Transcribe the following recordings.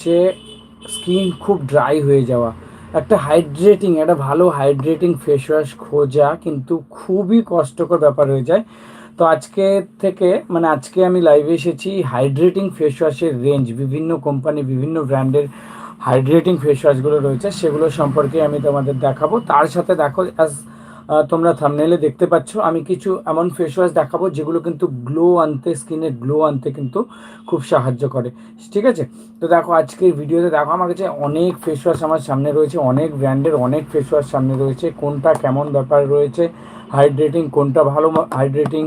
হচ্ছে স্কিন খুব ড্রাই হয়ে যাওয়া। একটা হাইড্রেটিং একটা ভালো হাইড্রেটিং ফেস ওয়াশ খোঁজা কিন্তু খুবই কষ্টকর ব্যাপার হয়ে যায়। তো আজকে থেকে মানে আজকে আমি লাইভে এসেছি হাইড্রেটিং ফেস ওয়াশের রেঞ্জ বিভিন্ন কোম্পানি বিভিন্ন ব্র্যান্ডের হাইড্রেটিং ফেস ওয়াশগুলো রয়েছে, সেগুলো সম্পর্কে আমি তোমাদের দেখাবো। তার সাথে দেখো অ্যাজ তোমরা থামনেলে দেখতে পাচ্ছ। আমি কিছু এমন ফেস ওয়াশ দেখাবো যেগুলো কিন্তু গ্লো আনতে স্কিনে গ্লো আনতে কিন্তু খুব সাহায্য করে। ঠিক আছে? তো দেখো, আজকের ভিডিওতে দেখো, আমার কাছে অনেক ফেস ওয়াশ আমার সামনে রয়েছে, অনেক ব্র্যান্ডের অনেক ফেস ওয়াশ সামনে রয়েছে। কোনটা কেমন ব্যাপার রয়েছে হাইড্রেটিং কোনটা ভালো হাইড্রেটিং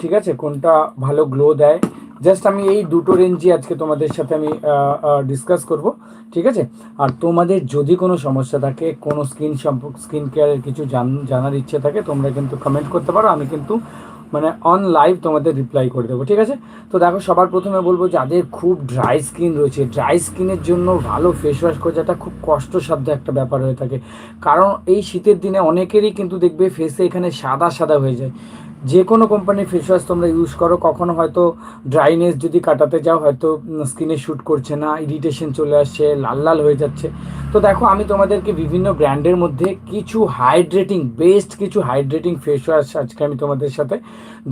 ঠিক আছে? কোনটা ভালো গ্লো দেয় জাস্ট আমি এই দুটো রেঞ্জই আজকে তোমাদের সাথে আমি ডিসকাস করব, ঠিক আছে? আর তোমাদের যদি কোনো সমস্যা থাকে, কোনো স্কিন সম্পর্ক স্কিন কেয়ারের কিছু জান, জানার ইচ্ছে থাকে, তোমরা কিন্তু কমেন্ট করতে পারো, আমি কিন্তু মানে অন লাইভ তোমাদের রিপ্লাই করে দেবো, ঠিক আছে? তো দেখো, সবার প্রথমে বলব, যাদের খুব ড্রাই স্কিন রয়েছে ড্রাই স্কিনের জন্য ভালো ফেস ওয়াশ খোঁজাটা খুব কষ্টসাধ্য একটা ব্যাপার হয়ে থাকে। কারণ এই শীতের দিনে অনেকেরই কিন্তু দেখবে ফেসে এখানে সাদা সাদা হয়ে যায়। যে কোনো কোম্পানির ফেস ওয়াশ তোমরা ইউজ করো, কখনো হয়তো ড্রাইনেস যদি কাটাতে যাও, হয়তো স্কিনে শ্যুট করছে না ইরিটেশন চলে আসছে, লাল লাল হয়ে যাচ্ছে। তো দেখো, আমি তোমাদেরকে বিভিন্ন ব্র্যান্ডের মধ্যে কিছু হাইড্রেটিং বেস্ট কিছু হাইড্রেটিং ফেস ওয়াশ আজকে আমি তোমাদের সাথে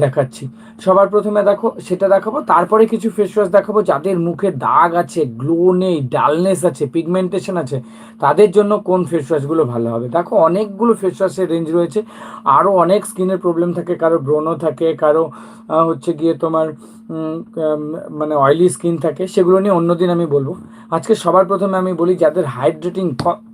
দেখাচ্ছি। সবার প্রথমে দেখো, সেটা দেখাবো। তারপরে কিছু ফেস ওয়াশ দেখাবো, যাদের মুখে দাগ আছে গ্লো নেই ডালনেস আছে পিগমেন্টেশন আছে, তাদের জন্য কোন ফেস ওয়াশগুলো ভালো হবে? দেখো, অনেকগুলো ফেস ওয়াশের রেঞ্জ রয়েছে। আরও অনেক স্কিনের প্রবলেম থাকে, কারও ব্রণ থাকে, কারও হচ্ছে গিয়ে তোমার মানে অয়েলি স্কিন থাকে, সেগুলো নিয়ে অন্যদিন আমি বলব। আজকে সবার প্রথমে আমি বলি, যাদের হাইড্রেটিং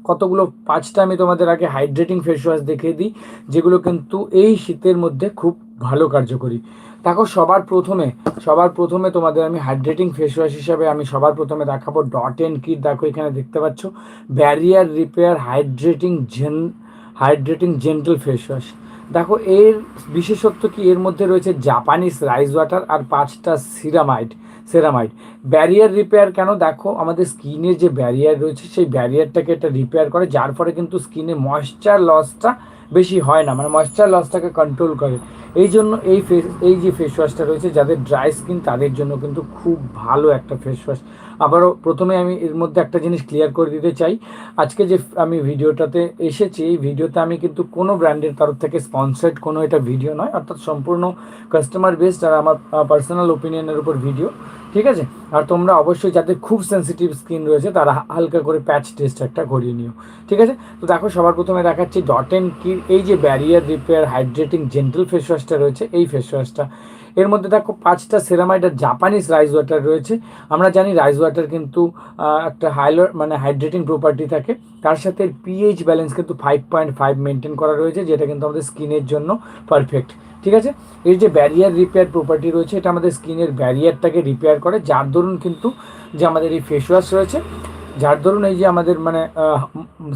কতগুলো, পাঁচটা আমি তোমাদের আগে হাইড্রেটিং ফেস ওয়াশ দেখিয়ে দিই, যেগুলো কিন্তু এই শীতের মধ্যে খুব ভালো কার্যকরী। দেখো, সবার প্রথমে সবার প্রথমে তোমাদের আমি হাইড্রেটিং ফেস ওয়াশ হিসাবে আমি সবার প্রথমে দেখাবো ডট এন্ড কিট দেখো, এখানে দেখতে পাচ্ছ barrier repair hydrating gen hydrating gentle face wash দেখো, এর বিশেষত্ব কি? এর মধ্যে রয়েছে জাপানিজ রাইস ওয়াটার আর পাঁচটা সিরামাইড সেরামাইড ব্যারিয়ার রিপেয়ার কেন? দেখো, আমাদের স্কিনের যে ব্যারিয়ার রয়েছে, সেই ব্যারিয়ারটাকে এটা রিপেয়ার করে, যার ফলে কিন্তু স্কিনে ময়শ্চার লসটা বেশি হয় না। মানে ময়শ্চার লসটাকে কন্ট্রোল করে। এই জন্য এই ফেস এই যে ফেস ওয়াশটা রয়েছে, যাদের ড্রাই স্কিন তাদের জন্য কিন্তু খুব ভালো একটা ফেস ওয়াশ আবারও প্রথমে আমি এর মধ্যে একটা জিনিস ক্লিয়ার করে দিতে চাই। আজকে যে আমি ভিডিওটাতে এসেছি, এই ভিডিওতে আমি কিন্তু কোনো ব্র্যান্ডের তরফ থেকে স্পন্সার্ড কোনো এটা ভিডিও নয়, অর্থাৎ সম্পূর্ণ কাস্টমার বেসড যারা আমার পার্সোনাল ওপিনিয়নের উপর ভিডিও ঠিক আছে? আর তোমরা অবশ্যই যাদের খুব সেন্সিটিভ স্কিন রয়েছে, তারা হালকা করে প্যাচ টেস্ট একটা করিয়ে নিও। ঠিক আছে? তো দেখো, সবার প্রথমে দেখাচ্ছি ডট এন কির এই যে barrier repair hydrating gentle face ওয়াশটা রয়েছে, এই ফেস ওয়াশটা এর মধ্যে দেখো পাঁচটা সেরামাইড আর জাপানিজ রাইস ওয়াটার রয়েছে। আমরা জানি রাইস ওয়াটার কিন্তু একটা হাইলো মানে হাইড্রেটিং প্রপার্টি থাকে। তার সাথে পিএইচ ব্যালেন্স কিন্তু ফাইভ পয়েন্ট ফাইভ মেনটেন করা রয়েছে, যেটা কিন্তু আমাদের স্কিনের জন্য পারফেক্ট ঠিক আছে? এই যে ব্যারিয়ার রিপেয়ার প্রপার্টি রয়েছে, এটা আমাদের স্কিনের ব্যারিয়ারটাকে রিপেয়ার করে। যার দরুন কিন্তু যে আমাদের এই ফেস ওয়াশ রয়েছে, যার দরুন এই যে আমাদের মানে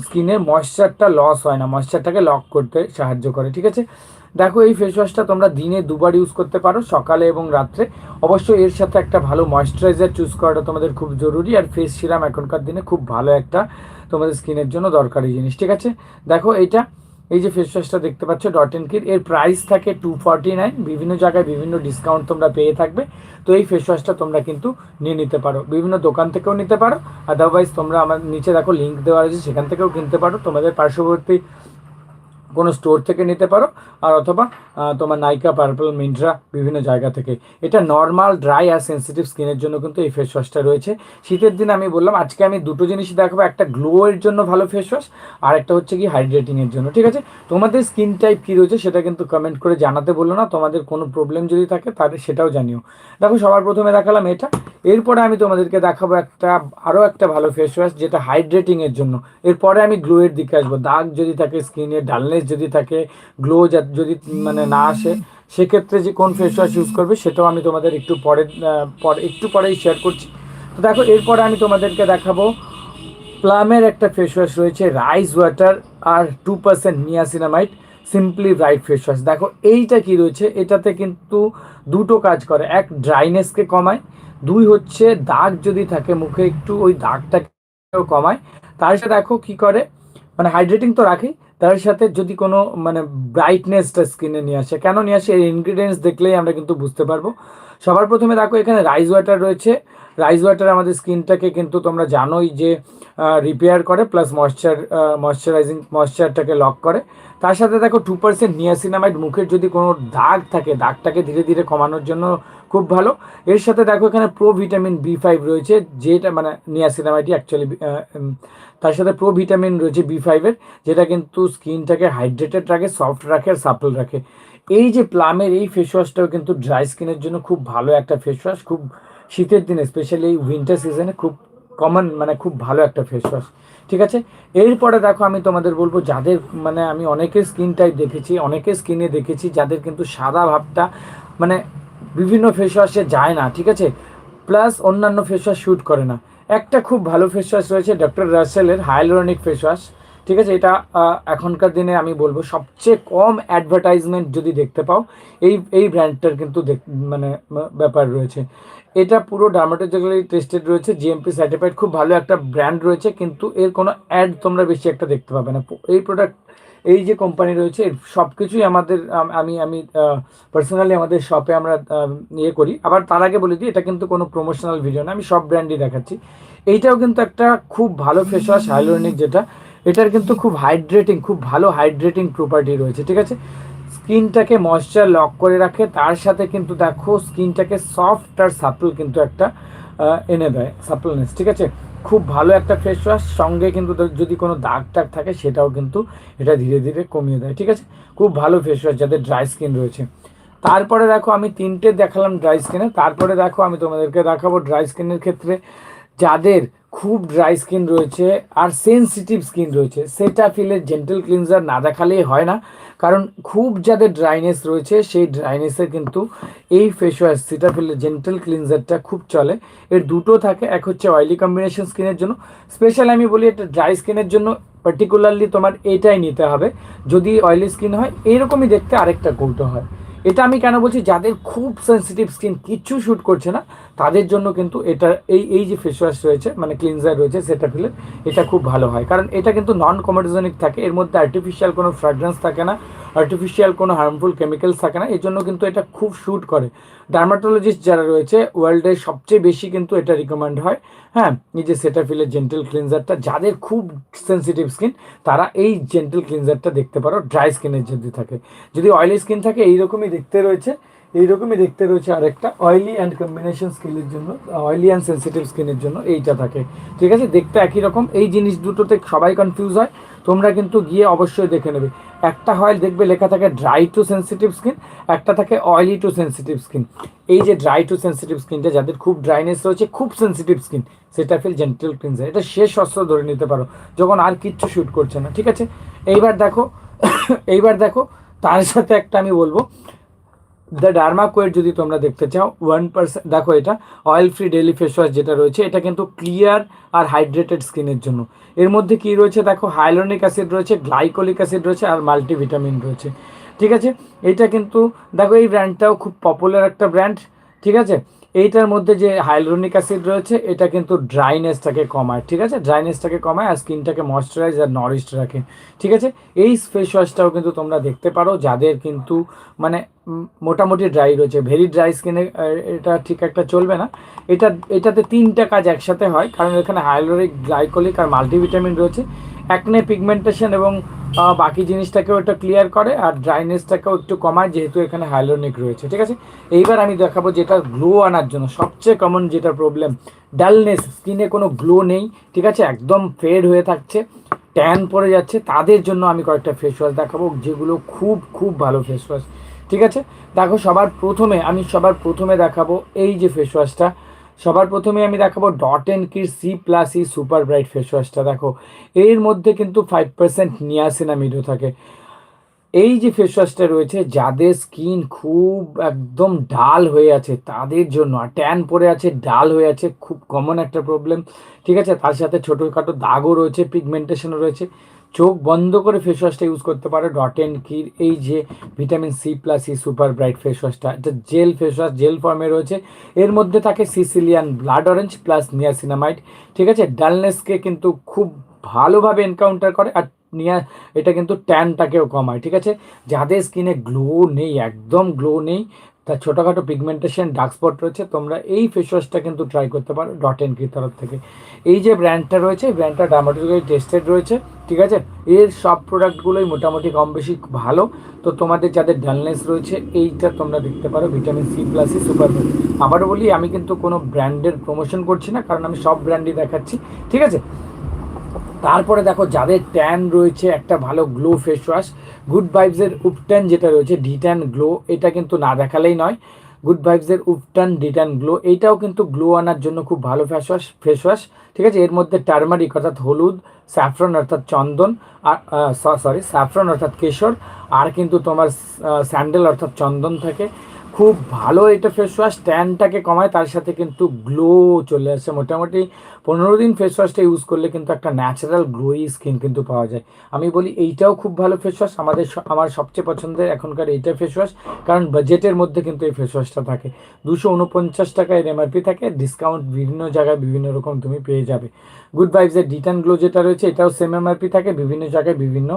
স্কিনের ময়শ্চারটা লস হয় না ময়শ্চারটাকে লক করতে সাহায্য করে। ঠিক আছে? দেখো, এই ফেস ওয়াশটা তোমরা দিনে দুবার ইউজ করতে পারো, সকালে এবং রাত্রে। অবশ্যই এর সাথে একটা ভালো ময়শ্চারাইজার চুজ করাটা তোমাদের খুব জরুরি, আর ফেস সিরাম এখনকার দিনে খুব ভালো একটা তোমাদের স্কিনের জন্য দরকারি জিনিস, ঠিক আছে? দেখো, এইটা, এই যে ফেস ওয়াশটা দেখতে পাচ্ছ ডট এন কির এর প্রাইস থাকে টু ফর্টি নাইন বিভিন্ন জায়গায় বিভিন্ন ডিসকাউন্ট তোমরা পেয়ে থাকবে। তো এই ফেস ওয়াশটা তোমরা কিন্তু নিয়ে নিতে পারো, বিভিন্ন দোকান থেকেও নিতে পারো আদারওয়াইজ তোমরা আমার নিচে দেখো লিঙ্ক দেওয়া রয়েছে, সেখান থেকেও কিনতে পারো, তোমাদের পার্শ্ববর্তী কোনো স্টোর থেকে নিতে পারো, আর অথবা তোমার নাইকা, পার্পল, মিন্ট্রা বিভিন্ন জায়গা থেকে। এটা নর্মাল ড্রাই আর সেন্সিটিভ স্কিনের জন্য কিন্তু এই ফেস ওয়াশটা রয়েছে। শীতের দিন আমি বললাম, আজকে আমি দুটো জিনিসই দেখাবো, একটা গ্লোয়ের জন্য ভালো ফেস ওয়াশ আর একটা হচ্ছে কি হাইড্রেটিংয়ের জন্য, ঠিক আছে? তোমাদের স্কিন টাইপ কী রয়েছে সেটা কিন্তু কমেন্ট করে জানাতে বলল না, তোমাদের কোনো প্রবলেম যদি থাকে তাহলে সেটাও জানিও। দেখো, সবার প্রথমে দেখালাম এটা। এরপরে আমি তোমাদেরকে দেখাবো একটা, আরও একটা ভালো ফেস ওয়াশ যেটা হাইড্রেটিংয়ের জন্য। এরপরে আমি গ্লোয়ের দিকে আসব। দাগ যদি থাকে স্কিনের ডালনেস যদি থাকে গ্লো যদি মানে না আসে, সেক্ষেত্রে যে কোন ফেস ওয়াশ ইউজ করবে সেটাও আমি তোমাদের একটু পরে পরে, একটু পরেই শেয়ার করছি। তো দেখো, এরপরে আমি তোমাদেরকে দেখাবো প্লামের একটা ফেস ওয়াশ রয়েছে রাইস ওয়াটার আর two percent niacinamide simply bright face wash দেখো, এইটা কি রয়েছে? এটাতে কিন্তু দুটো কাজ করে, এক ড্রাইনেসকে কমায়, দুই হচ্ছে দাগ যদি থাকে মুখে একটু, ওই দাগটাকেও কমায়। তার সাথে দেখো কি করে মানে হাইড্রেটিং তো রাখি তার সাথে যদি কোনো মানে ব্রাইটনেসটা স্কিনে নিয়ে আসে, কেন নিয়ে আসে? এই ইনগ্রিডিয়েন্টস দেখলেই আমরা কিন্তু বুঝতে পারব। সবার প্রথমে দেখো, এখানে রাইস ওয়াটার রয়েছে। রাইস ওয়াটার আমাদের স্কিনটাকে কিন্তু তোমরা জানোই যে রিপেয়ার করে প্লাস ময়শ্চার ময়শ্চারাইজিং ময়শ্চারটাকে লক করে। তার সাথে দেখো টু পার্সেন্ট নিয়াসিনামাইড মুখের যদি কোনো দাগ থাকে, দাগটাকে ধীরে ধীরে কমানোর জন্য খুব ভালো। এর সাথে দেখো এখানে প্রো ভিটামিন বি ফাইভ রয়েছে, যেটা মানে নিয়াসিনামাইডই অ্যাকচুয়ালি তার সাথে প্রো ভিটামিন রয়েছে বি ফাইভের যেটা কিন্তু স্কিনটাকে হাইড্রেটেড রাখে সফট রাখে আর সাপল রাখে। এই যে প্লামের এই ফেস ওয়াশটাও কিন্তু ড্রাই স্কিনের জন্য খুব ভালো একটা ফেস ওয়াশ খুব শীতের দিনে স্পেশালি উইন্টার সিজনে খুব কমন মানে খুব ভালো একটা ফেস ওয়াশ ঠিক আছে? এরপরে দেখো আমি তোমাদের বলব যাদের মানে আমি অনেকের স্কিন টাইপ দেখেছি, অনেকের স্কিনে দেখেছি যাদের কিন্তু সাদা ভাবটা মানে বিভিন্ন ফেস ওয়াশে যায় না, ঠিক আছে? প্লাস অন্যান্য ফেস ওয়াশ শ্যুট করে না। একটা খুব ভালো ফেস ওয়াশ রয়েছে ডক্টর রাসেলের হাইলোরনিক ফেস ওয়াশ ঠিক আছে? এটা এখনকার দিনে আমি বলব সবচেয়ে কম অ্যাডভার্টাইজমেন্ট যদি দেখতে পাও, এই এই ব্র্যান্ডটার কিন্তু মানে ব্যাপার রয়েছে। এটা পুরো ডার্মাটোলজিক্যালি টেস্টেড রয়েছে জিএমপি সার্টিফাইড খুব ভালো একটা ব্র্যান্ড রয়েছে, কিন্তু এর কোনো অ্যাড তোমরা বেশি একটা দেখতে পাবে না। এই প্রোডাক্ট এই যে কোম্পানি রয়েছে সব কিছুই আমাদের, আমি আমি পার্সোনালি আমাদের শপে আমরা ইয়ে করি। আবার তার আগে বলে দিই, এটা কিন্তু কোনো প্রমোশনাল ভিডিও না, আমি সব ব্র্যান্ডই দেখাচ্ছি। এইটাও কিন্তু একটা খুব ভালো ফেস ওয়াশ হাইলোনিক যেটা, এটার কিন্তু খুব হাইড্রেটিং খুব ভালো হাইড্রেটিং প্রপার্টি রয়েছে, ঠিক আছে? স্কিনটাকে ময়শ্চার লক করে রাখে, তার সাথে কিন্তু দেখো স্কিনটাকে সফট আর সাপল কিন্তু একটা এনে দেয় সাপলনেস ঠিক আছে? খুব ভালো একটা ফেস ওয়াশ সঙ্গে কিন্তু যদি কোনো দাগ টাগ থাকে সেটাও কিন্তু এটা ধীরে ধীরে কমিয়ে দেয়, ঠিক আছে? খুব ভালো ফেস ওয়াশ যাদের ড্রাই স্কিন রয়েছে। তারপরে দেখো আমি তিনটে দেখালাম ড্রাই স্কিনে তারপরে দেখো আমি তোমাদেরকে দেখাবো ড্রাই স্কিনের ক্ষেত্রে যাদের খুব ড্রাই স্কিন রয়েছে আর সেন্সিটিভ স্কিন রয়েছে সেটা ফিলে জেন্টাল ক্লিনজার না দেখালেই হয় না। কারণ খুব যাদের ড্রাইনেস রয়েছে, সেই ড্রাইনেসে কিন্তু এই ফেস ওয়াশ সিটাফিল জেন্টাল ক্লিনজারটা খুব চলে। এর দুটো থাকে, এক হচ্ছে অয়েলি কম্বিনেশন স্কিনের জন্য। স্পেশাল আমি বলি এটা ড্রাই স্কিনের জন্য পার্টিকুলারলি তোমার এটাই নিতে হবে। যদি অয়েলি স্কিন হয়, এরকমই দেখতে আরেকটা কৌটো হয়। এটা আমি কেন বলছি? যাদের খুব সেন্সিটিভ স্কিন কিচ্ছু শ্যুট করছে না, তাদের জন্য কিন্তু এটা, এই এই যে ফেস ওয়াশ রয়েছে মানে ক্লিনজার রয়েছে, সেটা ফেলে এটা খুব ভালো হয়। কারণ এটা কিন্তু নন কমেডোজেনিক থাকে, এর মধ্যে আর্টিফিশিয়াল কোনো ফ্র্যাগরেন্স থাকে না। আর্টিফিশিয়াল কোনো হার্মফুল কেমিক্যালস থাকে না এই জন্য কিন্তু এটা খুব শ্যুট করে। ডার্মাটোলজিস্ট যারা রয়েছে ওয়ার্ল্ডে সবচেয়ে বেশি কিন্তু এটা রিকমেন্ড হয়। হ্যাঁ এই যে সেটাফিলের জেন্টেল ক্লিনজারটা যাদের খুব সেন্সিটিভ স্কিন তারা এই জেন্টেল ক্লিনজারটা দেখতে পারো ড্রাই স্কিনের যদি থাকে। যদি অয়েলি স্কিন থাকে, এইরকমই দেখতে রয়েছে। এইরকমই দেখতে রয়েছে আরেকটা অয়েলি অ্যান্ড কম্বিনেশন স্কিনের জন্য অয়েলি অ্যান্ড সেন্সিটিভ স্কিনের জন্য এইটা থাকে। ঠিক আছে? দেখতে একই রকম। এই জিনিস দুটোতে সবাই কনফিউজ হয়। তোমরা কিন্তু গিয়ে অবশ্যই দেখে নেবে। একটা হয় দেখবে লেখা থাকে ড্রাই টু সেন্সিটিভ স্কিন একটা থাকে অয়েলি টু সেন্সিটিভ স্কিন এই যে ড্রাই টু সেন্সিটিভ স্কিনটা যাদের খুব ড্রাইনেস রয়েছে, খুব সেন্সিটিভ স্কিন সেটা ফিল জেন্টেল ক্লিনজার এটা শেষ অস্ত্র ধরে নিতে পারো, যখন আর কিচ্ছু শ্যুট করছে না, ঠিক আছে? এইবার দেখো এইবার দেখো, তার সাথে একটা আমি বলব দ্য ডার্মা কোয়েট যদি তোমরা দেখতে চাও ওয়ান পার্সেন্ট দেখো এটা oil free daily face wash যেটা রয়েছে, এটা কিন্তু ক্লিয়ার আর হাইড্রেটেড স্কিনের জন্য। এর মধ্যে কি রয়েছে দেখো হাইলোনিক অ্যাসিড রয়েছে গ্লাইকোলিক অ্যাসিড রয়েছে আর মাল্টিভিটামিন রয়েছে। ঠিক আছে? এটা কিন্তু, দেখো এই ব্র্যান্ডটাও খুব পপুলার একটা ব্র্যান্ড ঠিক আছে? এইটার মধ্যে যে হাইলোনিক অ্যাসিড রয়েছে, এটা কিন্তু ড্রাইনেসটাকে কমায়। ঠিক আছে? ড্রাইনেসটাকে কমায় আর স্কিনটাকে ময়শ্চারাইজ আর নরিশড রাখে। ঠিক আছে? এই ফেস ওয়াশটাও কিন্তু তোমরা দেখতে পারো, যাদের কিন্তু মানে মোটামুটি ড্রাই রয়েছে। ভেরি ড্রাই স্কিনে এটা ঠিক একটা চলবে না। এটা, এটাতে তিনটা কাজ একসাথে হয়, কারণ এখানে হাইলোরিক গ্লাইকোলিক আর মাল্টিভিটামিন রয়েছে। একনে পিগমেন্টেশন এবং বাকি জিনিসটাকেও এটা ক্লিয়ার করে আর ড্রাইনেসটাকেও একটু কমায়, যেহেতু এখানে হাইলোনিক রয়েছে, ঠিক আছে? এইবার আমি দেখাবো যেটা গ্লো আনার জন্য। সবচেয়ে কমন যেটা প্রবলেম ডালনেস স্কিনে কোনো গ্লো নেই, ঠিক আছে? একদম ফেড হয়ে থাকছে ট্যান পড়ে যাচ্ছে। তাদের জন্য আমি কয়েকটা ফেস ওয়াশ দেখাবো, যেগুলো খুব খুব ভালো ফেস ওয়াশ ঠিক আছে? দেখো, সবার প্রথমে আমি সবার প্রথমে দেখাবো এই যে ফেস ওয়াশটা সবার প্রথমে আমি দেখাবো Dot and Kiir C plus E super bright face ওয়াশটা দেখো। এর মধ্যে কিন্তু ফাইভ পার্সেন্ট নিয়াসিনামিডও থাকে। এই যে ফেস ওয়াশটা রয়েছে, যাদের স্কিন খুব একদম ডাল হয়ে আছে, তাদের জন্য, আর ট্যান পড়ে আছে ডাল হয়ে আছে, খুব কমন একটা প্রবলেম ঠিক আছে? তার সাথে ছোটোখাটো দাগও রয়েছে পিগমেন্টেশনও রয়েছে। চোখ বন্ধ করে ফেস ওয়াশটা ইউজ করতে পারো ডট এন কির এই যে vitamin C plus E super bright face ওয়াশটা এটা জেল ফেস ওয়াশ জেল ফর্মে রয়েছে। এর মধ্যে থাকে Sicilian blood orange plus niacinamide ঠিক আছে? ডালনেসকে কিন্তু খুব ভালোভাবে এনকাউন্টার করে আর নিয়ে এটা কিন্তু ট্যানটাকেও কমায়, ঠিক আছে? যাদের স্কিনে গ্লো নেই, একদম গ্লো নেই তার ছোটোখাটো পিগমেন্টেশন ডার্ক স্পট রয়েছে, তোমরা এই ফেস ওয়াশটা কিন্তু ট্রাই করতে পারো ডট এন কির তরফ থেকে। এই যে ব্র্যান্ডটা রয়েছে, এই ব্র্যান্ডটা ডার্মাটোলজি টেস্টেড রয়েছে, ঠিক আছে? এর সব প্রোডাক্টগুলোই মোটামুটি কম বেশি ভালো। তো তোমাদের যাদের ডালনেস রয়েছে, এইটা তোমরা দেখতে পারো vitamin C plus E superfood আবারও বলি, আমি কিন্তু কোনো ব্র্যান্ডের প্রমোশন করছি না, কারণ আমি সব ব্র্যান্ডই দেখাচ্ছি, ঠিক আছে? তারপরে দেখো, যাদের ট্যান রয়েছে, একটা ভালো গ্লো ফেস ওয়াশ গুড ভাইবসের উপট্যান যেটা রয়েছে ডিট্যান গ্লো এটা কিন্তু না দেখালেই নয়। গুড ভাইবসের উপটান ডিট্যান গ্লো এইটাও কিন্তু গ্লো আনার জন্য খুব ভালো ফেস ওয়াশ ফেস ওয়াশ ঠিক আছে? এর মধ্যে টার্মারিক অর্থাৎ হলুদ স্যাফরন অর্থাৎ চন্দন, আর সরি স্যাফরন অর্থাৎ কেশর, আর কিন্তু তোমার স্যান্ডেল অর্থাৎ চন্দন থাকে। খুব ভালো এটা ফেস ওয়াশ ট্যানটাকে কমায়, তার সাথে কিন্তু গ্লো চলে আসে। মোটামুটি পনেরো দিন ফেস ওয়াশটা ইউজ করলে কিন্তু একটা ন্যাচারাল গ্লোই স্কিন কিন্তু পাওয়া যায়। আমি বলি এইটাও খুব ভালো ফেস ওয়াশ আমাদের আমার সবচেয়ে পছন্দের এখনকার এইটা ফেস ওয়াশ কারণ বাজেটের মধ্যে কিন্তু এই ফেস ওয়াশটা থাকে। দুশো উনপঞ্চাশ টাকা এর এমআরপি থাকে ডিসকাউন্ট বিভিন্ন জায়গায় বিভিন্ন রকম তুমি পেয়ে যাবে। গুড ভাইবসের ডিটান গ্লো যেটা রয়েছে, এটাও সেম এমআরপি থাকে, বিভিন্ন জায়গায় বিভিন্ন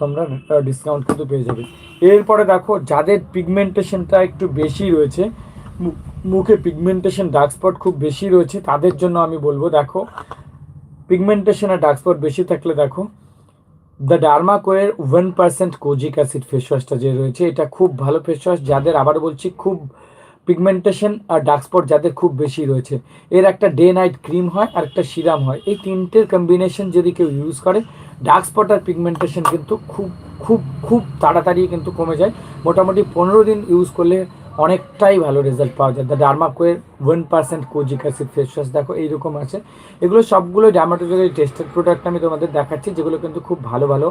তোমরা ডিসকাউন্ট কিন্তু পেয়ে যাবে। এরপরে দেখো, যাদের পিগমেন্টেশনটা একটু বেশি রয়েছে মুখে পিগমেন্টেশন ডার্ক স্পট খুব বেশি রয়েছে, তাদের জন্য আমি বলব, দেখো পিগমেন্টেশন আর ডার্ক স্পট বেশি থাকলে দেখো the Derma কোয়ের one percent kojic acid face ওয়াশটা যে রয়েছে, এটা খুব ভালো ফেস ওয়াশ যাদের আবার বলছি খুব পিগমেন্টেশন আর ডার্ক স্পট যাদের খুব বেশি রয়েছে, এর একটা ডে নাইট ক্রিম হয় আর একটা সিরাম হয়। এই তিনটের কম্বিনেশন যদি কেউ ইউজ করে ডার্ক স্পট আর পিগমেন্টেশন কিন্তু খুব খুব খুব তাড়াতাড়ি কিন্তু কমে যায়। মোটামুটি পনেরো দিন ইউজ করলে অনেকটাই ভালো রেজাল্ট পাওয়া যায়। The ডার্মাকোয়ের one percent kojic acid face wash দেখো এইরকম আছে। এগুলো সবগুলো ডার্মাটোলজি টেস্টেড প্রোডাক্ট আমি তোমাদের দেখাচ্ছি, যেগুলো কিন্তু খুব ভালো ভালো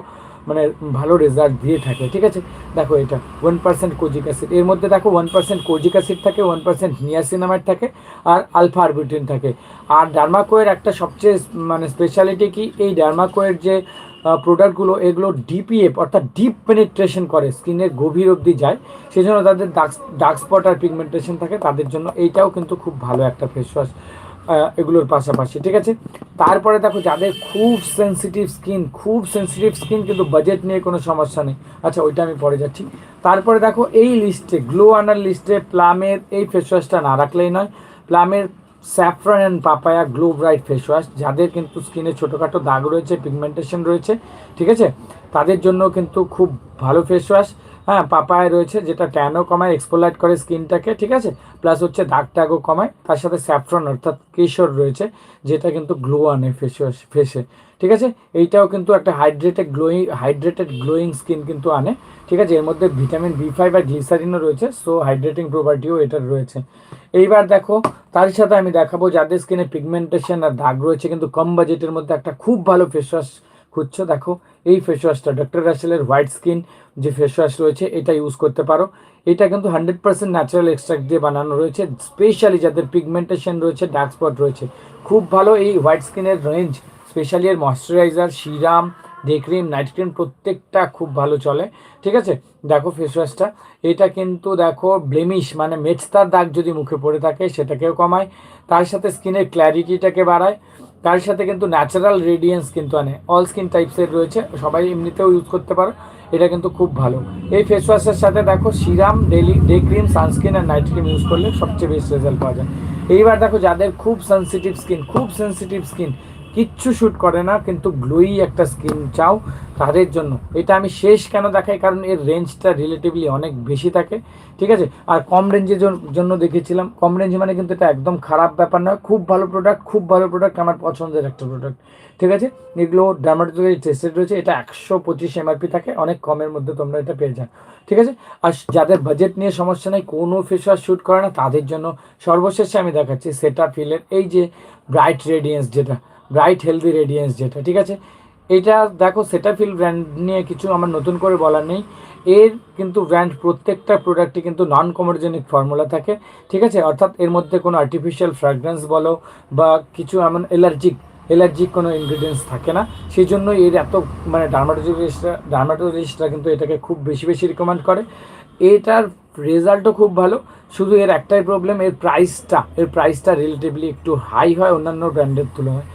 মানে ভালো রেজাল্ট দিয়ে থাকে, ঠিক আছে? দেখো এটা ওয়ান পার্সেন্ট কোজিক অ্যাসিড এর মধ্যে দেখো ওয়ান পার্সেন্ট কোজিক অ্যাসিড থাকে ওয়ান পার্সেন্ট নিয়াসিনামাইড থাকে, আর আলফা আরবিটিন থাকে। আর ডার্মাকোয়ের একটা সবচেয়ে মানে স্পেশালিটি কি? এই ডার্মাকোয়ের যে প্রোডাক্টগুলো এগুলো ডিপিএফ অর্থাৎ ডিপ পেনিট্রেশন করে স্কিনের গভীর অবধি যায়। সেই জন্য তাদের ডার্ক ডার্ক স্পট আর পিগমেন্টেশন থাকে, তাদের জন্য এইটাও কিন্তু খুব ভালো একটা ফেস ওয়াশ এগুলোর পাশাপাশি, ঠিক আছে? তারপরে দেখো, যাদের খুব সেন্সিটিভ স্কিন খুব সেন্সিটিভ স্কিন কিন্তু বাজেট নিয়ে কোনো সমস্যা নেই। আচ্ছা ওইটা আমি পরে যাচ্ছি। তারপরে দেখো, এই লিস্টে গ্লো আনার লিস্টে প্লামের এই ফেস ওয়াশটা না রাখলেই নয়। প্লামের saffron and papaya glow bright face wash যাদের কিন্তু স্কিনে ছোটোখাটো দাগ রয়েছে পিগমেন্টেশন রয়েছে, ঠিক আছে? তাদের জন্য কিন্তু খুব ভালো ফেস ওয়াশ হ্যাঁ পাপায় রয়েছে, যেটা ট্যানও কমায়, এক্সপোলাইট করে স্কিনটাকে, ঠিক আছে? প্লাস হচ্ছে দাগ ট্যাগও কমায়, তার সাথে স্যাফরন, অর্থাৎ কেশর রয়েছে, যেটা কিন্তু গ্লো আনে ফেস, ফেসে, ঠিক আছে? এইটাও কিন্তু একটা hydrated glowing hydrated glowing skin কিন্তু আনে, ঠিক আছে? এর মধ্যে ভিটামিন বি ফাইভ আর গ্লিসারিনও রয়েছে সো হাইড্রেটিং প্রপার্টিও এটার রয়েছে। এইবার দেখো, তার সাথে আমি দেখাবো, যাদের স্কিনে পিগমেন্টেশন আর দাগ রয়েছে, কিন্তু কম বাজেটের মধ্যে একটা খুব ভালো ফেস ওয়াশ খুঁজছো, দেখো, এই ফেস ওয়াশটা ডক্টর রাসেলের হোয়াইট স্কিন যে ফেস ওয়াশ রয়েছে, এটা ইউজ করতে পারো। এটা কিন্তু হান্ড্রেড পার্সেন্ট ন্যাচারাল এক্সট্রাক্ট দিয়ে বানানো রয়েছে স্পেশালি যাদের পিগমেন্টেশন রয়েছে ডার্ক স্পট রয়েছে। খুব ভালো এই হোয়াইট স্কিনের রেঞ্জ স্পেশালি এর moisturiser serum day cream night cream প্রত্যেকটা খুব ভালো চলে। ঠিক আছে? দেখো ফেস ওয়াশটা এটা কিন্তু দেখো ব্লেমিশ মানে মেচতার দাগ যদি মুখে পড়ে থাকে, সেটাকেও কমায়। তার সাথে স্কিনের ক্ল্যারিটিটাকে বাড়ায়। তার সাথে কিন্তু ন্যাচারাল রেডিয়েন্স কিন্তু আনে। অল স্কিন টাইপসের রয়েছে, সবাই এমনিতেও ইউজ করতে পারো, এটা কিন্তু খুব ভালো। এই ফেস ওয়াশের সাথে দেখো serum daily day cream sunscreen আর নাইট ক্রিম ইউজ করলে সবচেয়ে বেস্ট রেজাল্ট পাওয়া যায়। এইবার দেখো, যাদের খুব সেন্সিটিভ স্কিন খুব সেন্সিটিভ স্কিন কিচ্ছু শ্যুট করে না, কিন্তু গ্লোই একটা স্কিন চাও তাদের জন্য। এটা আমি শেষ কেন দেখাই? কারণ এর রেঞ্জটা রিলেটিভলি অনেক বেশি থাকে, ঠিক আছে? আর কম রেঞ্জের জন্য দেখেছিলাম কম রেঞ্জ মানে কিন্তু এটা একদম খারাপ ব্যাপার নয়। খুব ভালো প্রোডাক্ট খুব ভালো প্রোডাক্ট আমার পছন্দের একটা প্রোডাক্ট ঠিক আছে? এগুলো ডার্মাটোলজি টেস্টেড রয়েছে। এটা একশো পঁচিশ এমআরপি থাকে। অনেক কমের মধ্যে তোমরা এটা পেয়ে যাও, ঠিক আছে? আর যাদের বাজেট নিয়ে সমস্যা নেই, কোনো ফেস ওয়াশ শ্যুট করে না, তাদের জন্য সর্বশেষে আমি দেখাচ্ছি সেটা ফিলের এই যে ব্রাইট রেডিয়েন্স যেটা ব্রাইট হেলদি রেডিয়েন্স যেটা, ঠিক আছে? এটা দেখো সেটাফিল ব্র্যান্ড নিয়ে কিছু আমার নতুন করে বলার নেই। এর কিন্তু ব্র্যান্ড প্রত্যেকটা প্রোডাক্টে কিন্তু নন কমার্জেনিক ফর্মুলা থাকে, ঠিক আছে? অর্থাৎ এর মধ্যে কোনো আর্টিফিশিয়াল ফ্র্যাগরেন্স বলো বা কিছু এমন অ্যালার্জিক অ্যালার্জিক কোনো ইনগ্রিডিয়েন্টস থাকে না। সেই জন্য এর এত মানে ডার্মাটোলজিস্টরা ডার্মাটোলজিস্টরা কিন্তু এটাকে খুব বেশি বেশি রিকমেন্ড করে। এটার রেজাল্টও খুব ভালো। শুধু এর একটাই প্রবলেম এর প্রাইসটা এর প্রাইসটা রিলেটিভলি একটু হাই হয় অন্যান্য ব্র্যান্ডের তুলনায়।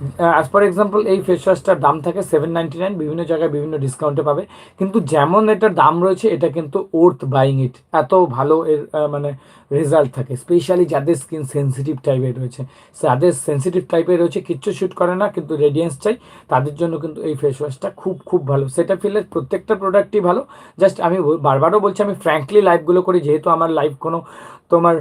অ্যাজ ফর এক্সাম্পল এই ফেস ওয়াশটার দাম থাকে সেভেন নাইনটি নাইন বিভিন্ন জায়গায় বিভিন্ন ডিসকাউন্টে পাবে। কিন্তু যেমন এটার দাম রয়েছে, এটা কিন্তু ওর্থ বাইং ইট এত ভালো এর মানে রেজাল্ট থাকে। স্পেশালি যাদের স্কিন সেন্সিটিভ টাইপের রয়েছে। যাদের সেন্সিটিভ টাইপের রয়েছে, কিচ্ছু শ্যুট করে না, কিন্তু রেডিয়েন্স চাই, তাদের জন্য কিন্তু এই ফেস ওয়াশটা খুব খুব ভালো। সেটা ফিলের প্রত্যেকটা প্রোডাক্টই ভালো। জাস্ট আমি বারবারও বলছি, আমি ফ্র্যাঙ্কলি লাইভগুলো করি, যেহেতু আমার লাইভ কোনো তোমার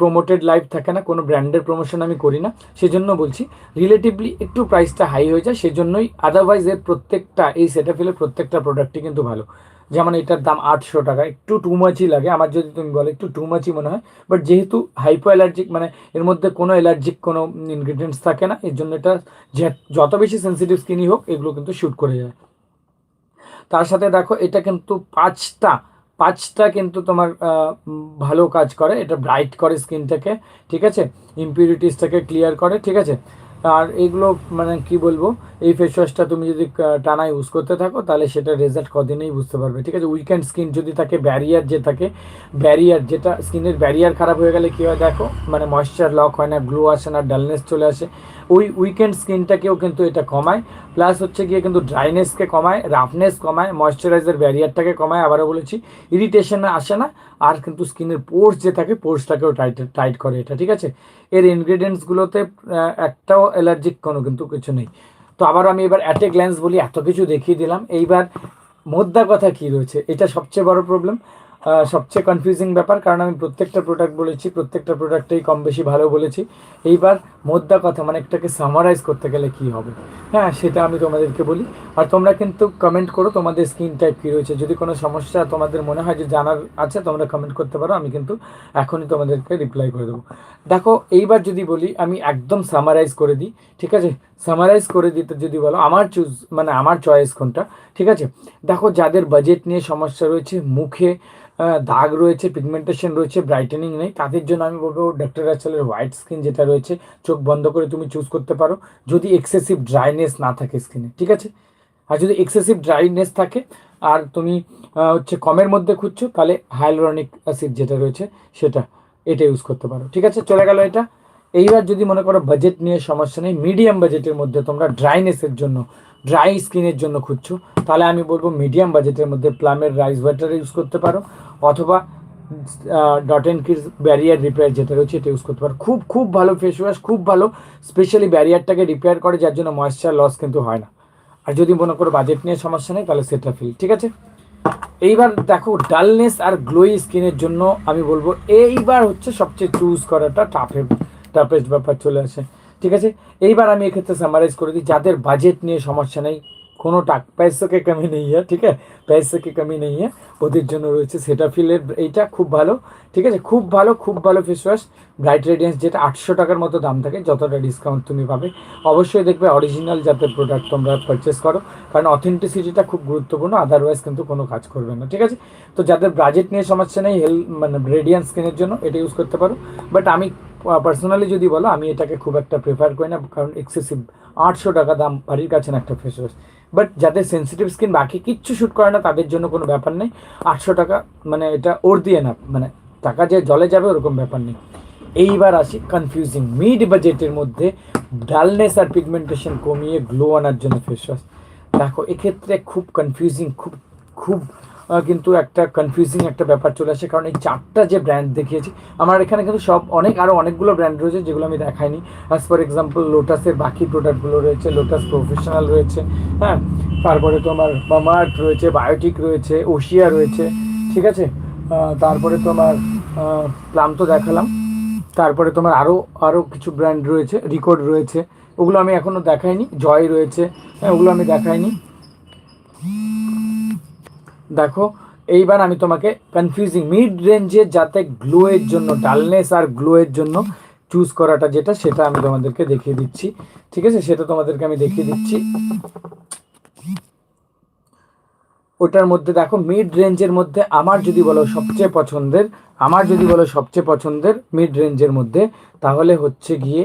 প্রোমোটেড লাইভ থাকে না, কোনো ব্র্যান্ডের প্রমোশন আমি করি না। সেজন্য বলছি রিলেটিভলি একটু প্রাইসটা হাই হয়ে যায়, সেজন্যই আদারওয়াইজ এর প্রত্যেকটা, এই সেট সেটাফিলের প্রত্যেকটা প্রোডাক্টই কিন্তু ভালো। যেমন এটার দাম আটশো টাকা, একটু টু মাচই লাগে, আমার যদি তুমি বলো একটু টু মাচই মনে হয় বাট যেহেতু হাইপো অ্যালার্জিক মানে এর মধ্যে কোনো অ্যালার্জিক কোনো ইনগ্রিডিয়েন্টস থাকে না, এর জন্য এটা যত বেশি সেন্সিটিভ স্কিনই হোক, এগুলো কিন্তু শ্যুট করে যায়। তার সাথে দেখো, এটা কিন্তু পাঁচটা পাঁচটা কিন্তু তোমার ভালো কাজ করে। এটা ব্রাইট করে স্কিনটাকে ঠিক আছে? ইম্পিউরিটিসটাকে ক্লিয়ার করে, ঠিক আছে? আর এগুলো মানে কি বলব, এই ফেস ওয়াশটা তুমি যদি টানা ইউজ করতে থাকো, তাহলে সেটা রেজাল্ট কদিনেই বুঝতে পারবে, ঠিক আছে? উইকেন্ড স্কিন যদি থাকে ব্যারিয়ার যে থাকে ব্যারিয়ার যেটা স্কিনের ব্যারিয়ার খারাপ হয়ে গেলে কী হয় দেখো মানে ময়েশ্চার লক হয় না গ্লো আসে না ডালনেস চলে আসে। ওই উইকেন্ড স্কিনটাকেও কিন্তু এটা কমায়। প্লাস হচ্ছে গিয়ে কিন্তু ড্রাইনেসকে কমায় রাফনেস কমায় ময়েশ্চারাইজার ব্যারিয়ারটাকে কমায়, আবারও বলেছি ইরিটেশন আসে না। আর কিন্তু স্কিনের পোর্স যে থাকে পোর্সটাকেও টাইট টাইট করে এটা, ঠিক আছে? এর ইনগ্রেডিয়েন্টসগুলোতে একটাও অ্যালার্জিক কোনো কিন্তু কিছু নেই। তো আবার আমি এবার অ্যাটে গ্ল্যান্স বলি, এত কিছু দেখিয়ে দিলাম। এইবার মোদ্দা কথা কি রয়েছে? এটা সবচেয়ে বড় প্রবলেম সবচেয়ে কনফিউজিং ব্যাপার। কারণ আমি প্রত্যেকটা প্রোডাক্ট বলেছি, প্রত্যেকটা প্রোডাক্টেই কম বেশি ভালো বলেছি। এইবার মোদ্দা কথা মানে একটাকে সামারাইজ করতে গেলে কি হবে? হ্যাঁ সেটা আমি তোমাদেরকে বলি। আর তোমরা কিন্তু কমেন্ট করো, তোমাদের স্কিন টাইপ কী রয়েছে। যদি কোনো সমস্যা তোমাদের মনে হয় যে জানার আছে, তোমরা কমেন্ট করতে পারো, আমি কিন্তু এখনই তোমাদেরকে রিপ্লাই করে দেবো। দেখো, এইবার যদি বলি, আমি একদম সামারাইজ করে দিই, ঠিক আছে? সামারাইজ করে দিতে যদি বলো, আমার চুজ মানে আমার চয়েস কোনটা, ঠিক আছে? দেখো, যাদের বাজেট নিয়ে সমস্যা রয়েছে, মুখে দাগ রয়েছে পিগমেন্টেশন রয়েছে ব্রাইটেনিং নেই, তাদের জন্য আমি বলব ডক্টর রাচেলের হোয়াইট স্কিন যেটা রয়েছে চোখ বন্ধ করে তুমি চুজ করতে পারো, যদি এক্সেসিভ ড্রাইনেস না থাকে স্কিনে ঠিক আছে? আর যদি এক্সেসিভ ড্রাইনেস থাকে, আর তুমি হচ্ছে কমের মধ্যে খুঁজছো, তাহলে হাইলোরনিক অ্যাসিড যেটা রয়েছে, সেটা, এটা ইউজ করতে পারো, ঠিক আছে? চলে গেল এটা। এইবার যদি মনে করো বাজেট নিয়ে সমস্যা নেই মিডিয়াম বাজেটের মধ্যে তোমরা ড্রাইনেসের জন্য ড্রাই স্কিনের জন্য খুঁজছো, তাহলে আমি বলব মিডিয়াম বাজেটের মধ্যে প্লামের রাইস ওয়াটার ইউজ করতে পারো, অথবা Dot and Key's barrier repair যেটা রয়েছে এটা ইউজ করতে পারো। খুব খুব ভালো ফেস ওয়াশ খুব ভালো স্পেশালি ব্যারিয়ারটাকে রিপেয়ার করে, যার জন্য ময়েশ্চার লস কিন্তু হয় না। আর যদি মনে করো বাজেট নিয়ে সমস্যা নেই, তাহলে সেটা ফিল ঠিক আছে? এইবার দেখো ডালনেস আর গ্লোই স্কিনের জন্য আমি বলব, এইবার হচ্ছে সবচেয়ে চুজ করাটা টাফে টাফেস্ট ব্যাপার চলে আসে, ঠিক আছে? এইবার আমি এক্ষেত্রে সামারাইজ করে দিই, যাদের বাজেট নিয়ে সমস্যা নেই কোনো টাক पैसों কমি নেই হ্যাঁ ঠিক আছে पैसे की कमी नहीं है ওদের জন্য রয়েছে সেটাফিলের এইটা খুব ভালো ঠিক আছে খুব ভালো খুব ভালো ফেস ওয়াশ ব্রাইট রেডিয়েন্স যেটা আটশো টাকার মতো দাম থাকে যতটা ডিসকাউন্ট তুমি পাবে অবশ্যই দেখবে অরিজিনাল যাতে প্রোডাক্ট তোমরা পারচেস করো কারণ অথেন্টিসিটিটা খুব গুরুত্বপূর্ণ আদারওয়াইজ কিন্তু কোনো কাজ করবে না ঠিক আছে তো যাদের বাজেট নিয়ে সমস্যা নেই হেল মানে রেডিয়েন্স স্কিনের জন্য এটা ইউজ করতে পারো বাট আমি পার্সোনালি যদি বলো আমি এটাকে খুব একটা প্রেফার করি না কারণ এক্সেসিভ আটশো টাকা দাম বাড়ির কাছে না একটা ফেস ওয়াশ বাট যাদের সেন্সিটিভ স্কিন বাকি কিচ্ছু শ্যুট করে না, তাদের জন্য কোনো ব্যাপার নেই। আটশো টাকা মানে এটা ওর দিয়ে না মানে টাকা যে জলে যাবে ওরকম ব্যাপার নেই। এইবার আসি কনফিউজিং মিড বাজেটের মধ্যে ডালনেস আর পিগমেন্টেশন কমিয়ে গ্লো আনার জন্য ফেস ওয়াশ দেখো, এক্ষেত্রে খুব কনফিউজিং খুব খুব কিন্তু একটা কনফিউজিং একটা ব্যাপার চলে আসে, কারণ এই চারটা যে ব্র্যান্ড দেখিয়েছি, আমার এখানে কিন্তু সব অনেক আরও অনেকগুলো ব্র্যান্ড রয়েছে যেগুলো আমি দেখাইনি। অ্যাজ ফর এক্সাম্পল লোটাসের বাকি প্রোডাক্টগুলো রয়েছে লোটাস প্রফেশনাল রয়েছে হ্যাঁ? তারপরে তোমার মামার্ট রয়েছে বায়োটিক রয়েছে ওশিয়া রয়েছে, ঠিক আছে? তারপরে তোমার প্লাম তো দেখালাম। তারপরে তোমার আরও আরও কিছু ব্র্যান্ড রয়েছে রিকর্ড রয়েছে, ওগুলো আমি এখনও দেখাইনি জয় রয়েছে হ্যাঁ ওগুলো আমি দেখাইনি। দেখো, এইবার আমি তোমাকে কনফিউজিং মিড রেঞ্জে যাতে গ্লোয়ের জন্য ডালনেস আর গ্লোয়ের জন্য চুজ করাটা যেটা, সেটা আমি তোমাদেরকে দেখিয়ে দিচ্ছি। ঠিক আছে? সেটা তোমাদেরকে আমি দেখিয়ে দিচ্ছি। ওটার মধ্যে দেখো মিড রেঞ্জের মধ্যে আমার যদি বলো সবচেয়ে পছন্দের, আমার যদি বলো সবচেয়ে পছন্দের মিড রেঞ্জের মধ্যে, তাহলে হচ্ছে গিয়ে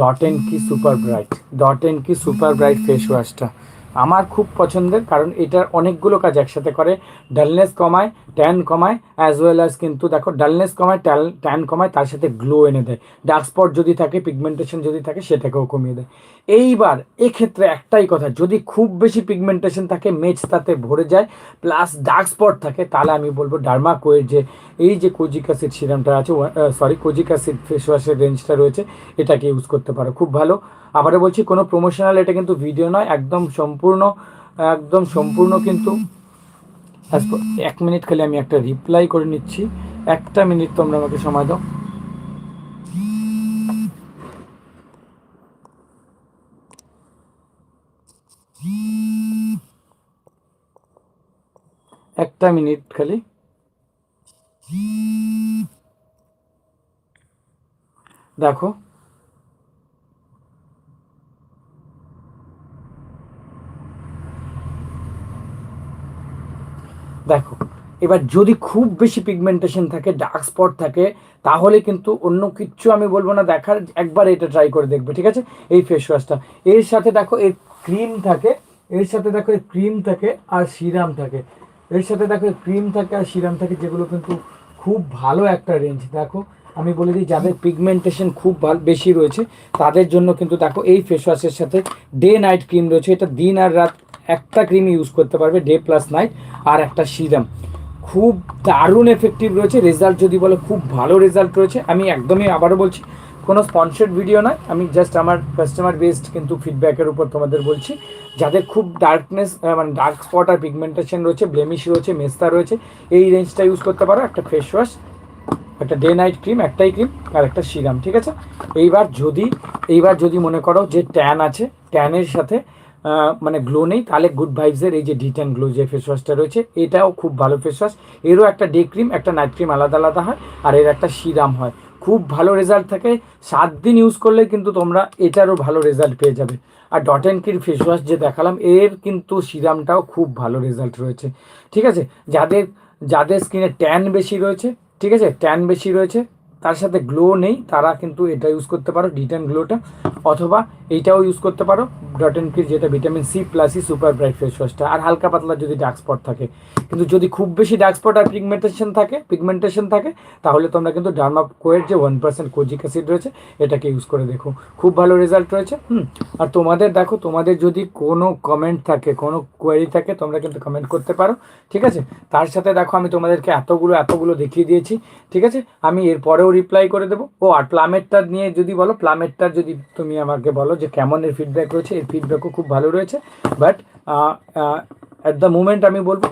Dot and Key super bright Dot and Key super bright face ওয়াশটা আমার খুব পছন্দের কারণ এটার অনেকগুলো কাজ একসাথে করে। ডালনেস কমায় ট্যান কমায় অ্যাজ ওয়েল অ্যাজ কিন্তু দেখো ডালনেস কমায় ট্যান কমায়, তার সাথে গ্লো এনে দেয়। ডার্ক স্পট যদি থাকে পিগমেন্টেশন যদি থাকে সেটাকেও কমিয়ে দেয়। এইবার এক্ষেত্রে একটাই কথা, যদি খুব বেশি পিগমেন্টেশন থাকে মেচ তাতে ভরে যায় প্লাস ডার্ক স্পট থাকে, তাহলে আমি বলব ডার্মা কোয়ের যে, এই যে কোজিক অ্যাসিড সিরামটা আছে সরি কোজিক অ্যাসিড ফেস ওয়াশের রেঞ্জটা রয়েছে, এটাকে ইউজ করতে পারো, খুব ভালো। আবারও বলছি, কোনো প্রমোশনাল এটা কিন্তু ভিডিও নয়, একদম সম্পূর্ণ একদম সম্পূর্ণ কিন্তু এক মিনিট খালি আমি একটা রিপ্লাই করে নিচ্ছি। একটা মিনিট তোমরা আমাকে সময় দাও। একটা মিনিট খালি। দেখো দেখো, এবার যদি খুব বেশি পিগমেন্টেশন থাকে ডার্ক স্পট থাকে, তাহলে কিন্তু অন্য কিচ্ছু আমি বলব না, দেখার একবার এটা ট্রাই করে দেখবে, ঠিক আছে? এই ফেস ওয়াশটা এর সাথে দেখো, এর ক্রিম থাকে, এর সাথে দেখো, এর ক্রিম থাকে আর সিরাম থাকে। এর সাথে দেখো ক্রিম থাকে আর সিরাম থাকে, যেগুলো কিন্তু খুব ভালো একটা রেঞ্জ দেখো, আমি বলে দিই, যাদের পিগমেন্টেশন খুব ভালো, বেশি রয়েছে, তাদের জন্য কিন্তু দেখো, এই ফেস ওয়াশের সাথে ডে নাইট ক্রিম রয়েছে। এটা দিন আর রাত একটা ক্রিম ইউজ করতে পারবে ডে প্লাস নাইট আর একটা সিরাম খুব দারুণ এফেক্টিভ রয়েছে রেজাল্ট যদি বলো খুব ভালো রেজাল্ট রয়েছে। আমি একদমই আবারও বলছি, কোনো স্পন্সার্ড ভিডিও নয়, আমি জাস্ট আমার কাস্টমার বেসড কিন্তু ফিডব্যাকের উপর তোমাদের বলছি। যাদের খুব ডার্কনেস মানে ডার্ক স্পট আর পিগমেন্টেশন রয়েছে ব্লেমিশ রয়েছে, মেস্তা রয়েছে, এই রেঞ্জটা ইউজ করতে পারো, একটা ফেস ওয়াশ একটা ডে নাইট ক্রিম একটাই ক্রিম আর একটা সিরাম ঠিক আছে? এইবার যদি এইবার যদি মনে করো যে ট্যান আছে ট্যানের সাথে মানে গ্লো নেই। তাহলে গুড ভাইবসের এই যে ডি ট্যান গ্লো যে ফেস ওয়াশটা রয়েছে, এটাও খুব ভালো ফেস ওয়াশ এরও একটা ডে ক্রিম একটা নাইট ক্রিম আলাদা আলাদা হয়, আর এর একটা সিরাম হয়। খুব ভালো রেজাল্ট থাকে। সাত দিন ইউজ করলে কিন্তু তোমরা এটারও ভালো রেজাল্ট পেয়ে যাবে। আর ডট অ্যান্ড কির ফেস ওয়াশ যে দেখালাম, এর কিন্তু সিরামটাও খুব ভালো রেজাল্ট রয়েছে। ঠিক আছে? যাদের যাদের স্কিনে ট্যান বেশি রয়েছে, ঠিক আছে? ট্যান বেশি রয়েছে তার সাথে গ্লো নেই, তারা কিন্তু এটা ইউজ করতে পারো ডিটেন গ্লোটা অথবা এইটাও ইউজ করতে পারো ডট কির যেটা vitamin C প্লাসই super bright face ওয়াশটা আর হালকা পাতলা যদি ডার্ক স্পট থাকে। কিন্তু যদি খুব বেশি ডার্ক স্পট আর পিগমেন্টেশন থাকে পিগমেন্টেশন থাকে, তাহলে তোমরা কিন্তু ডার্মা কোয়ের যে ওয়ান পার্সেন্ট কোজিক অ্যাসিড রয়েছে, এটাকে ইউজ করে দেখো। খুব ভালো রেজাল্ট রয়েছে, হুম। আর তোমাদের দেখো, তোমাদের যদি কোনো কমেন্ট থাকে, কোনো কোয়েরি থাকে, তোমরা কিন্তু কমেন্ট করতে পারো, ঠিক আছে? তার সাথে দেখো, আমি তোমাদেরকে এতগুলো এতগুলো দেখিয়ে দিয়েছি, ঠিক আছে? আমি এরপরেও রিপ্লাই করে দেবো। ও, আর প্লামেটটা নিয়ে যদি বলো প্লামেটটা যদি তুমি আমাকে বলো যে কেমন এর ফিডব্যাক রয়েছে, এর ফিডব্যাকও খুব ভালো রয়েছে। বাট অ্যাট দ্য মুমেন্ট আমি বলব,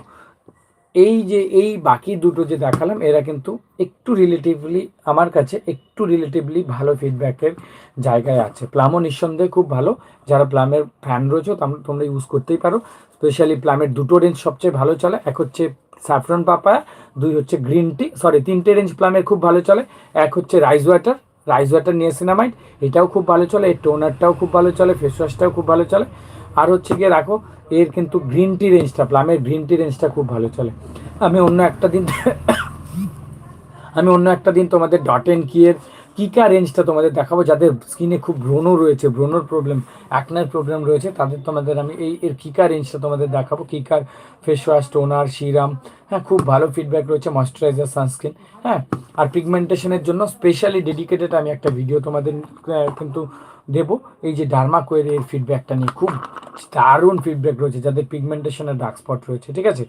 এই যে, এই বাকি দুটো যে দেখালাম, এরা কিন্তু একটু রিলেটিভলি আমার কাছে একটু রিলেটিভলি ভালো ফিডব্যাকের জায়গায় আছে। প্লামও নিঃসন্দেহে খুব ভালো। যারা প্লামের ফ্যান রয়েছে তোমরা তোমরা ইউজ করতেই পারো। স্পেশালি প্লামের দুটো রেঞ্জ সবচেয়ে ভালো চলে। এক হচ্ছে স্যাফরন পাপায়া দুই হচ্ছে গ্রিন টি সরি তিনটে রেঞ্জ প্লামের খুব ভালো চলে। এক হচ্ছে rice water rice water niacinamide এটাও খুব ভালো চলে, এর টোনারটাও খুব ভালো চলে ফেস ওয়াশটাও খুব ভালো চলে। আর হচ্ছে গিয়ে রাখো এর কিন্তু গ্রিন টি রেঞ্জটা প্লামের গ্রিন টি রেঞ্জটা খুব ভালো চলে। আমি অন্য একটা দিন, আমি অন্য একটা দিন তোমাদের ডট এন কিয়ের কিকা রেঞ্জটা তোমাদের দেখাবো? যাদের স্কিনে খুব ব্রণ রয়েছে, ব্রণর প্রবলেম অ্যাকনার প্রবলেম রয়েছে, তাদের তোমাদের আমি এই, এর কিকা রেঞ্জটা তোমাদের দেখাবো? কিকার ফেস ওয়াশ টোনার সিরাম হ্যাঁ খুব ভালো ফিডব্যাক রয়েছে ময়শ্চারাইজার সানস্ক্রিন হ্যাঁ আর পিগমেন্টেশনের জন্য স্পেশালি ডেডিকেটেড আমি একটা ভিডিও তোমাদের কিন্তু দেবো। এই যে ডার্মা কোয়ের এর ফিডব্যাকটা নিয়ে খুব দারুণ ফিডব্যাক রয়েছে, যাদের পিগমেন্টেশনের ডার্ক স্পট রয়েছে, ঠিক আছে?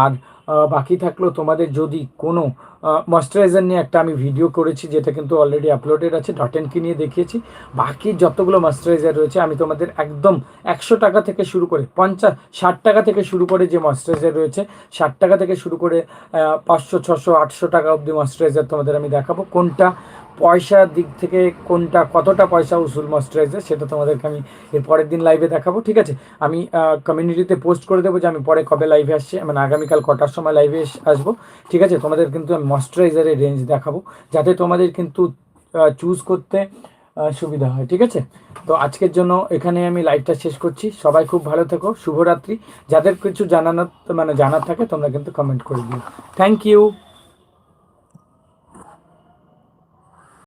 আর বাকি থাকল তোমাদের যদি কোনো ময়শ্চারাইজার নিয়ে একটা আমি ভিডিও করেছি, যেটা কিন্তু অলরেডি আপলোডেড আছে ডট কি নিয়ে দেখিয়েছি। বাকি যতগুলো ময়শ্চারাইজার রয়েছে, আমি তোমাদের একদম একশো টাকা থেকে শুরু করে, পঞ্চাশ, ষাট টাকা থেকে শুরু করে যে ময়শ্চারাইজার রয়েছে, ষাট টাকা থেকে শুরু করে পাঁচশো, ছশো, আটশো টাকা অবধি ময়শ্চারাইজার তোমাদের আমি দেখাবো, কোনটা পয়সার দিক থেকে কোনটা, কতটা পয়সা উসুল ময়শ্চারাইজার সেটা তোমাদেরকে আমি এর পরের দিন লাইভে দেখাবো, ঠিক আছে? আমি কমিউনিটিতে পোস্ট করে দেবো যে আমি পরে কবে লাইভে আসছি মানে আগামীকাল কটার সময় লাইভে আসব, ঠিক আছে? তোমাদের কিন্তু আমি ময়শ্চারাইজারের রেঞ্জ দেখাবো, যাতে তোমাদের কিন্তু চুজ করতে সুবিধা হয়, ঠিক আছে? তো আজকের জন্য এখানে আমি লাইভটা শেষ করছি, সবাই খুব ভালো থেকো, শুভরাত্রি, যাদের কিছু জানানোর মানে জানার থাকে তোমরা কিন্তু কমেন্ট করে দিও। Thank you